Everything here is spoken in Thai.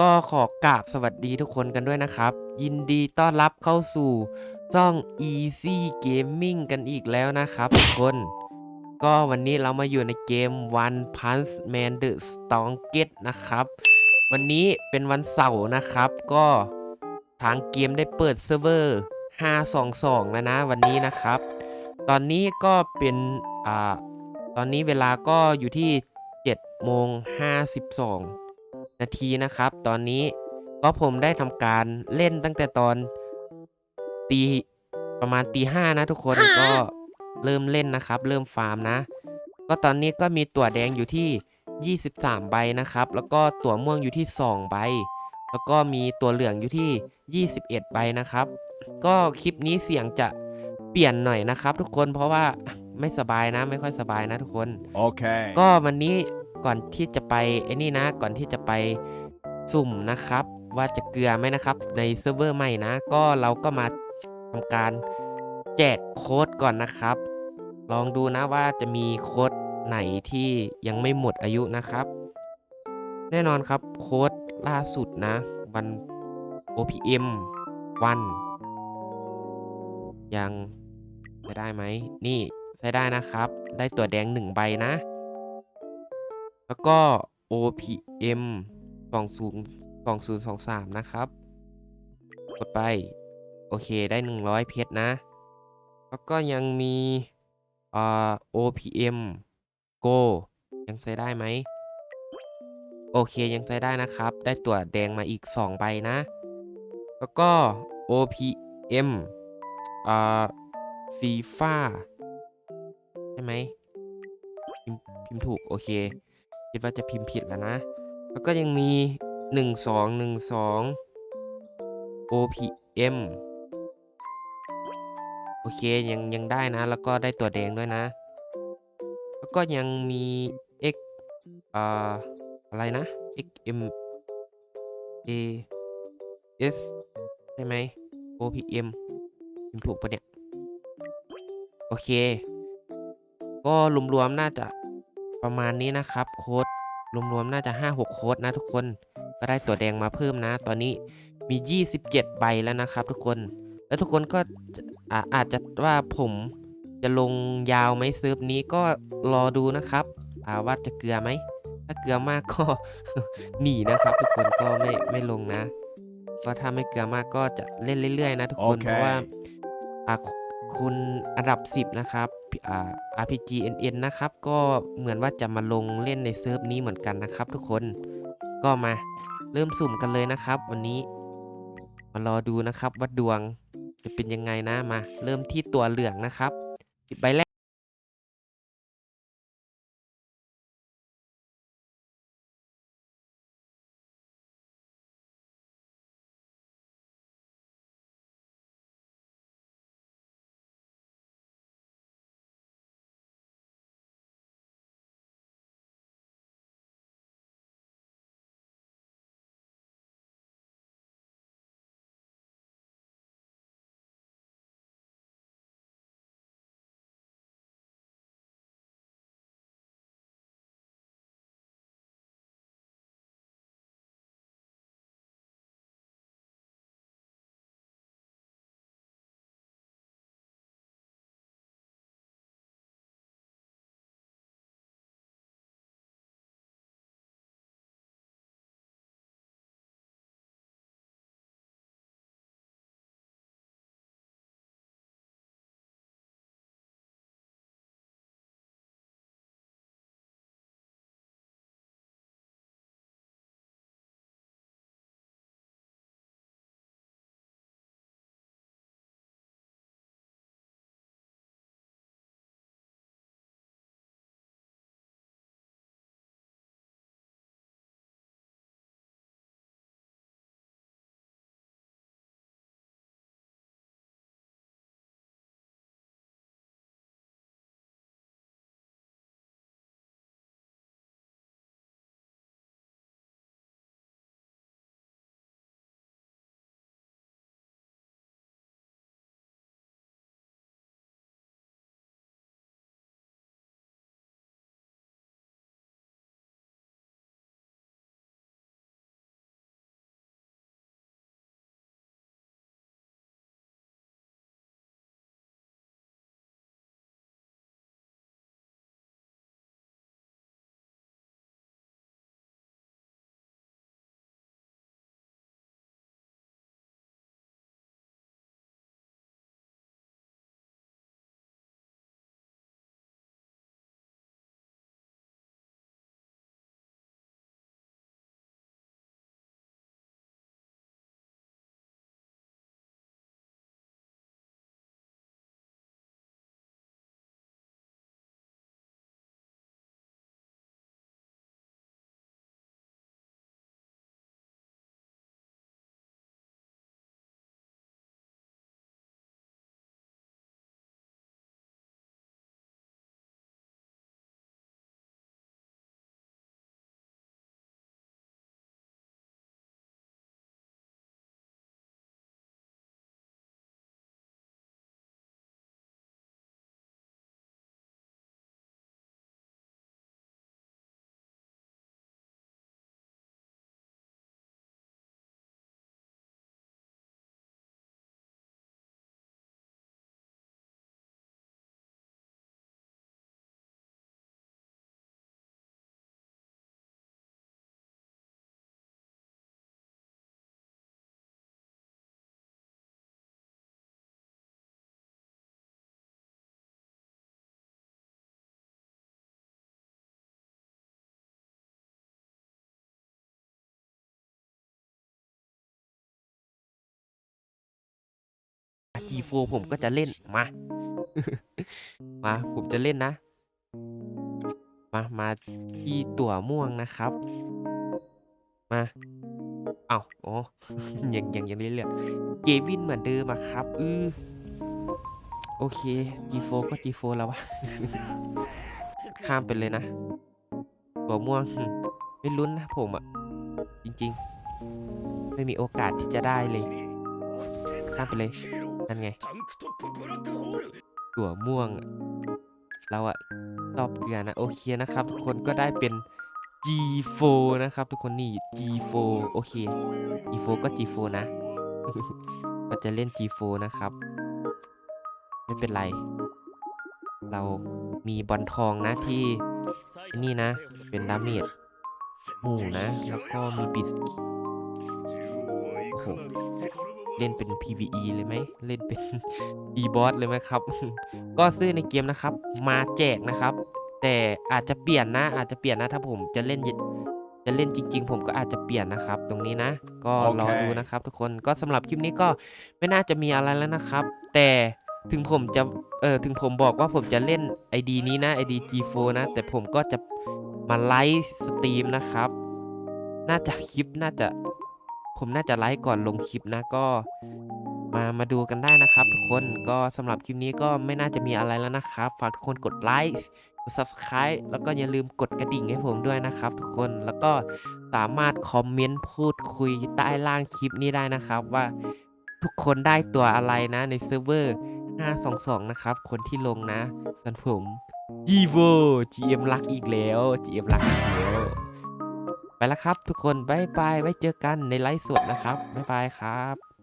ก็ขอกราบสวัสดีทุกคนกันด้วยนะครับ ยินดีต้อนรับเข้าสู่ช่อง Easy Gaming กันอีกแล้วนะครับทุกคน ก็วันนี้เรามาอยู่ในเกม One Punch Man The Strongest นะครับ วันนี้เป็นวันเสาร์นะครับ ก็ทางเกมได้เปิดเซิร์ฟเวอร์ 522 แล้วนะวันนี้นะครับ ตอนนี้ก็เป็นอ่าตอนนี้เวลาก็อยู่ที่7โมง52 นาทีนะครับ ตอนนี้ก็ผมได้ทำการเล่นตั้งแต่ตอนตีประมาณตีห้านะทุกคนก็เริ่มเล่นนะครับ เริ่มฟาร์มนะ ก็ตอนนี้ก็มีตั๋วแดงอยู่ที่ 23 ใบนะครับ แล้วก็ตั๋วม่วงอยู่ที่ 2 ใบ แล้วก็มีตั๋วเหลืองอยู่ที่ 21 ใบนะครับ ก็คลิปนี้เสียงจะเปลี่ยนหน่อยนะครับ ทุกคนเพราะว่าไม่สบายนะไม่ค่อยสบายนะทุกคน Okay. ก็วันนี้ ก่อนที่จะไปไอ้นี่นะ ก่อนที่จะไปสุ่มนะครับ ว่าจะเกลือไหมนะครับ ในเซิร์ฟเวอร์ใหม่นะ ก็เราก็มาทำการแจกโค้ดก่อนนะครับ ลองดูนะว่าจะมีโค้ดไหนที่ยังไม่หมดอายุนะครับ แน่นอนครับโค้ดล่าสุดนะ วัน OPM วันยังใช้ได้ไหม นี่ใช้ได้นะครับ ได้ตัวแดงหนึ่งใบนะ แล้วก็ OPM 20 2023 นะครับ กดไป โอเคได้ 100 เพชรนะ แล้วก็ยังมีอ่า OPM Go ยังใช้ได้ไหม โอเคยังใช้ได้นะครับ ได้ตัวแดงมาอีก 2 ใบนะ แล้วก็ OPM อ่าฟีฟ่าใช่ไหมพิมพ์พิมพ์ถูก โอเค คิดว่าจะพิมพ์ผิดแล้วนะ แล้วก็ยังมี 1 2 1 2 OPM โอเคยังยังได้นะ แล้วก็ได้ตัวแดงด้วยนะ แล้วก็ยังมี X อ่าอะไรนะ XM A S ใช่ไหม OPM พิมพ์ถูกปะเนี่ย โอเค ก็รวมๆน่าจะ ประมาณนี้นะครับโค้ดรวมๆน่าจะ 5-6 โค้ดนะทุกคนก็ได้ตัวแดงมาเพิ่มนะ ตอนนี้มี 27 ใบแล้วนะครับทุกคน แล้วทุกคนก็จะอาอาจจะว่าผมจะลงยาวไหมเซิร์ฟนี้ก็รอดูนะครับอ่าว่าจะเกลือไหม ถ้าเกลือมากก็หนีนะครับ ทุกคนก็ไม่ไม่ลงนะ ก็ถ้าไม่เกลือมากก็จะเล่นเรื่อยๆนะทุกคนโอเคเพราะว่าอ่าคุณอันดับ 10 นะครับอ่า RPG NN นะครับ ก็เหมือนว่าจะมาลงเล่นในเซิร์ฟนี้เหมือนกันนะครับ ทุกคนก็มาเริ่มสุ่มกันเลยนะครับ วันนี้มารอดูนะครับว่าดวงจะเป็นยังไงนะมา เริ่มที่ตัวเหลืองนะครับใบแรก G4 ผมก็จะเล่นมา มาผมจะเล่นนะ มามาที่ตั๋วม่วงนะครับ มาเอาอ๋อยังยังยังเรื่อยๆเกวินเหมือนเดิมอะครับอือโอเค G4 ก็ G4 แล้ววะ ข้ามไปเลยนะ ตัวม่วง ไม่ลุ้นนะผมอะจริงๆ ไม่มีโอกาสที่จะได้เลย ข้ามไปเลย นั่นไงตัวม่วงอะเราอะตอบเกลือนะ โอเคนะครับ ทุกคนก็ได้เป็น G4 นะครับ ทุกคนนี่ G4 โอเค G4 ก็ G4 นะ ก็จะเล่น G4 นะครับ ไม่เป็นไร เรามีบอลทองนะที่ไอ้นี่นะ เป็นดาเมจหมู่นะ แล้วก็มีบิสกิโอ้โห เล่นเป็น PVE เลยไหมเล่นเป็น e b o s เลยไหมครับ ก็ซื้อในเกมนะครับ มาแจกนะครับ แต่อาจจะเปลี่ยนนะอาจจะเปลี่ยนนะถ้าผมจะเล่นยจะเล่นจริง ๆ ผมก็อาจจะเปลี่ยนนะครับ ตรงนี้นะ ก็รอโอเคดูนะครับ ทุกคนก็สำหรับคลิปนี้ก็ไม่น่าจะมีอะไรแล้วนะครับ แต่ถึงผมจะเออถึงผมบอกว่าผมจะเล่น ID นี้นะ ID G4 นะ แต่ผมก็จะมาไลฟ์สตรีมนะครับ น่าจะคลิปน่าจะ ผมน่าจะไลฟ์ก่อนลงคลิปนะก็มามาดูกันได้นะครับทุกคนก็สำหรับคลิปนี้ก็ไม่น่าจะมีอะไรแล้วนะครับ ฝากทุกคนกดไลค์กด subscribe แล้วก็อย่าลืมกดกระดิ่งให้ผมด้วยนะครับ ทุกคนแล้วก็สามารถคอมเมนต์พูดคุยใต้ล่างคลิปนี้ได้นะครับ ว่าทุกคนได้ตัวอะไรนะในเซิร์ฟเวอร์ 522 นะครับ คนที่ลงนะส่วนผม g v o GM รักอีกแล้ว GM รักอีกแล้ว แล้วครับ ทุกคนบายบายไว้เจอกันในไลฟ์สดนะครับบายบายครับ